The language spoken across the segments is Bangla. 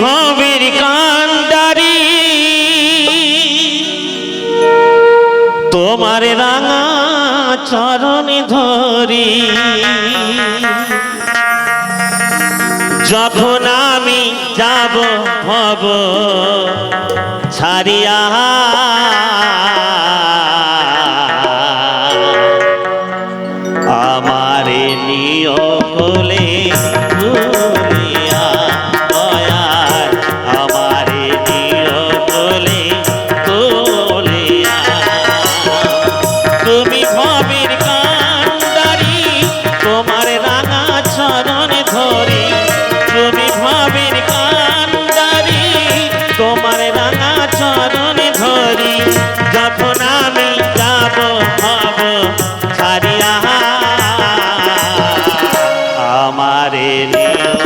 ভবের কান্ডারি তোমার রাঙা চরণ ধরি। যখন আমি যাব ভব ছাড়িয়া রে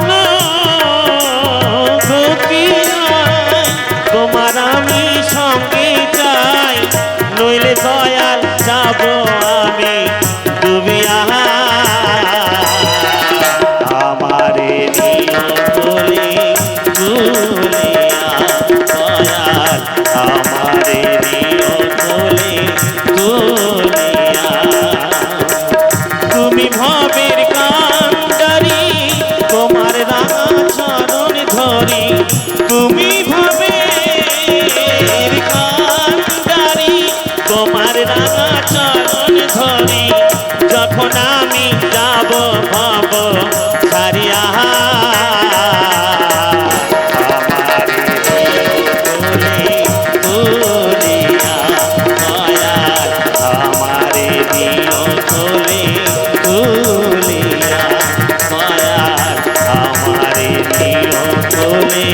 Amen. তুমি